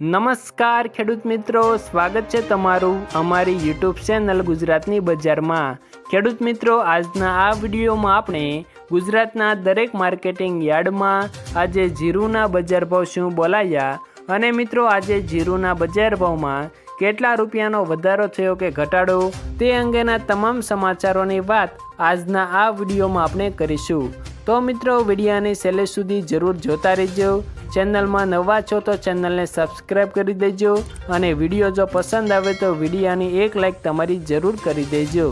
નમસ્કાર, ખેડૂત મિત્રો. સ્વાગત છે તમારું અમારી યુટ્યુબ ચેનલ ગુજરાતની બજારમાં. ખેડૂત મિત્રો, આજના આ વિડીયોમાં આપણે ગુજરાતના દરેક માર્કેટિંગ યાર્ડમાં આજે જીરુના બજાર ભાવ શું બોલાયા? અને મિત્રો, આજે જીરુના બજાર ભાવમાં કેટલા રૂપિયાનો વધારો થયો કે ઘટાડો? તે અંગેના તમામ સમાચારોની વાત આજના આ વિડીયોમાં આપણે કરીશું. તો મિત્રો, વિડીયાને છેલ્લે સુધી જરૂર જોતા રહેજો. ચેનલમાં નવા છો તો ચેનલને સબસ્ક્રાઈબ કરી દેજો અને વીડિયો જો પસંદ આવે તો વિડીયાની એક લાઈક તમારી જરૂર કરી દેજો.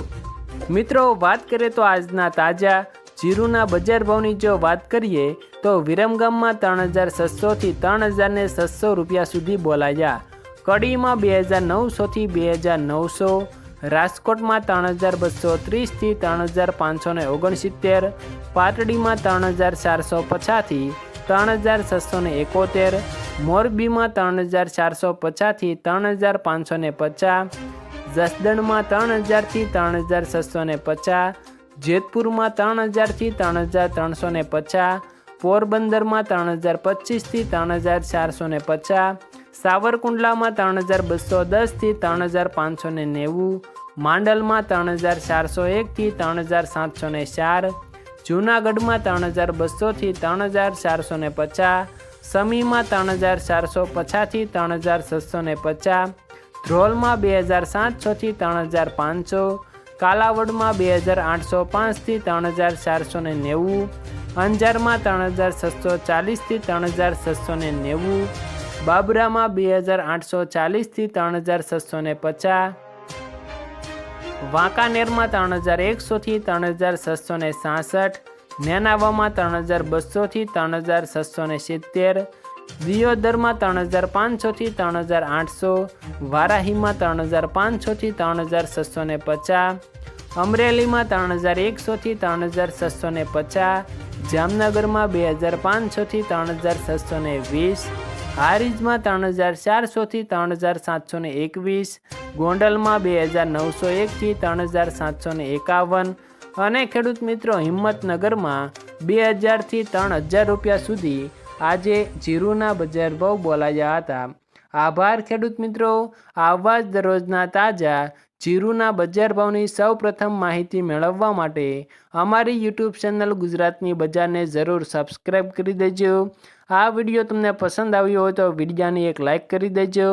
મિત્રો, વાત કરીએ તો આજના તાજા જીરુના બજાર ભાવની જો વાત કરીએ, તો વિરમગામમાં ત્રણ હજાર છસોથી ત્રણ હજારને છસો રૂપિયા સુધી બોલાયા. કડીમાં બે હજાર નવસોથી બે હજાર નવસો રાજકોટમાં ત્રણ હજાર બસો ત્રીસથી ત્રણ હજાર પાંચસો ને ઓગણસિત્તેર પાટડીમાં ત્રણ હજાર ચારસો પચાસથી ત્રણ હજાર છસો ને એકોતેર મોરબીમાં ત્રણ હજાર ચારસો પચાસથી ત્રણ હજાર પાંચસો ને પચાસ જસદણમાં ત્રણ હજારથી ત્રણ હજાર છસો ને પચાસ જેતપુરમાં ત્રણ હજારથી ત્રણ હજાર ત્રણસો ને પચાસ પોરબંદરમાં ત્રણ હજાર પચીસથી ત્રણ હજાર ચારસો ને પચાસ સાવરકુંડલામાં ત્રણ હજાર બસો દસથી ત્રણ હજાર પાંચસો ને નેવું માંડલમાં ત્રણ હજાર ચારસો એકથી ત્રણ હજાર સાતસો ને ચાર જૂનાગઢમાં ત્રણ હજાર બસોથી ત્રણ હજાર ચારસો ને પચાસ સમીમાં ત્રણ હજાર ચારસો પચાસથી ત્રણ હજાર છસો ને પચાસ ધ્રોલમાં બે હજાર સાતસોથી ત્રણ હજાર પાંચસો કાલાવડમાં બે હજાર આઠસો પાંચથી ત્રણ હજાર ચારસો ને નેવું અંજારમાં ત્રણ હજાર છસો ચાલીસથી ત્રણ હજાર છસો ને નેવું બાબરામાં બે હજાર આઠસો ચાલીસથી ત્રણ હજાર છસો ને પચાસ વાંકાનેરમાં ત્રણ હજાર એકસોથી ત્રણ હજાર છસો ને સાસઠ નેનાવામાં ત્રણ હજાર બસોથી ત્રણ હજાર છસો ને સિત્તેર દિયોદરમાં ત્રણ હજાર પાંચસોથી ત્રણ હજાર આઠસો વારાહીમાં ત્રણ હજાર પાંચસોથી ત્રણ હજાર છસો ને પચાસ અમરેલીમાં ત્રણ હજાર એકસોથી ત્રણ હજાર છસો ને પચાસ જામનગરમાં બે હજાર પાંચસોથી ત્રણ હજાર છસો ને વીસ હારીજમાં ત્રણ હજાર ચારસોથી ત્રણ હજાર સાતસો ને એકવીસ, ગોંડલમાં બે હજાર નવસો એકથી ત્રણ હજાર સાતસો ને એકાવન અને ખેડૂત મિત્રો હિંમતનગરમાં બે હજારથી ત્રણ હજાર રૂપિયા સુધી આજે જીરુના બજાર ભાવ બોલાયા હતા. આભાર ખેડૂત મિત્રો. આવા જ દરરોજના તાજા જીરુના બજાર ભાવની સૌ પ્રથમ માહિતી મેળવવા માટે અમારી યુટ્યુબ ચેનલ ગુજરાતની બજારને જરૂર સબસ્ક્રાઈબ કરી દેજો. આ વીડિયો તમને પસંદ આવ્યો હોય તો વિડીયાને એક લાઇક કરી દેજો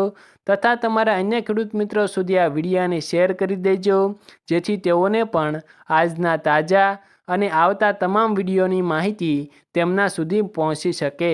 તથા તમારા અન્ય ખેડૂત મિત્રો સુધી આ વિડીયાને શેર કરી દેજો. જેથી તેઓને પણ આજના તાજા અને આવતા તમામ વિડીયોની માહિતી તેમના સુધી પહોંચી શકે.